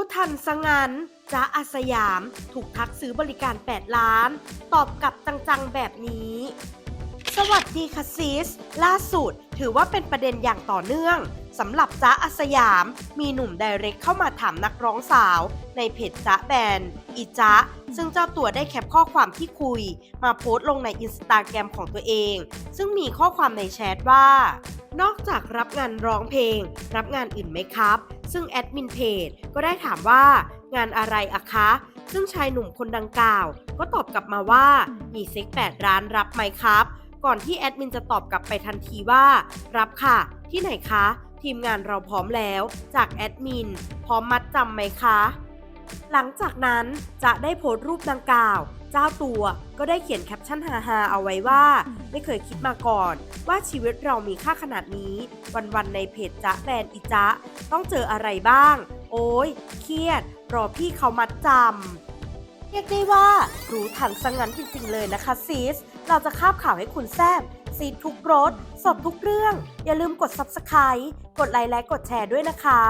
รู้ทันสงันจ้าอาสยามถูกทักซื้อบริการ 8 ล้าน ตอบกลับจังๆแบบนี้ สวัสดีค่ะซิส ล่าสุดถือว่าเป็นประเด็นอย่างต่อเนื่องสำหรับจ้าอาสยาม มีหนุ่มไดเรกเข้ามาถามนักร้องสาว ในเพจจ้าแบนอีจ้าซึ่งเจ้าตัวได้แคปข้อความที่คุย มาโพสต์ลงในอินสตาแกรมของตัวเอง ซึ่งมีข้อความในแชทว่า นอกจากรับงานร้องเพลง รับงานอื่นไหมครับ ซึ่งแอดมินเพจก็ได้ถามว่างานอะไรอะคะ ซึ่งชายหนุ่มคนดังกล่าว ก็ตอบกลับมาว่ามีเซ็กแปดร้านรับไหมครับ ก่อนที่แอดมินจะตอบกลับไปทันทีว่า รับค่ะ ที่ไหนคะ ทีมงานเราพร้อมแล้วจากแอดมินพร้อมมัดจำไหมคะ หลังจากนั้นจะได้โพสต์รูปดังกล่าว เจ้าตัวก็ได้เขียนแคปชั่นฮาๆเอาไว้ว่า ไม่เคยคิดมาก่อน ว่าชีวิตเรามีค่าขนาดนี้ วันๆในเพจจ๊ะแบรนด์อีจ๊ะต้องเจออะไรบ้าง โอ้ยเครียด รอพี่เขามัดจำเรียกได้ว่ารู้ทันสงันจริงๆเลยนะคะซีสเราจะคาบข่าวให้คุณแซบซีดทุกรสสดทุกเรื่อง อย่าลืมกด Subscribe กดไลค์และกดแชร์ด้วยนะคะ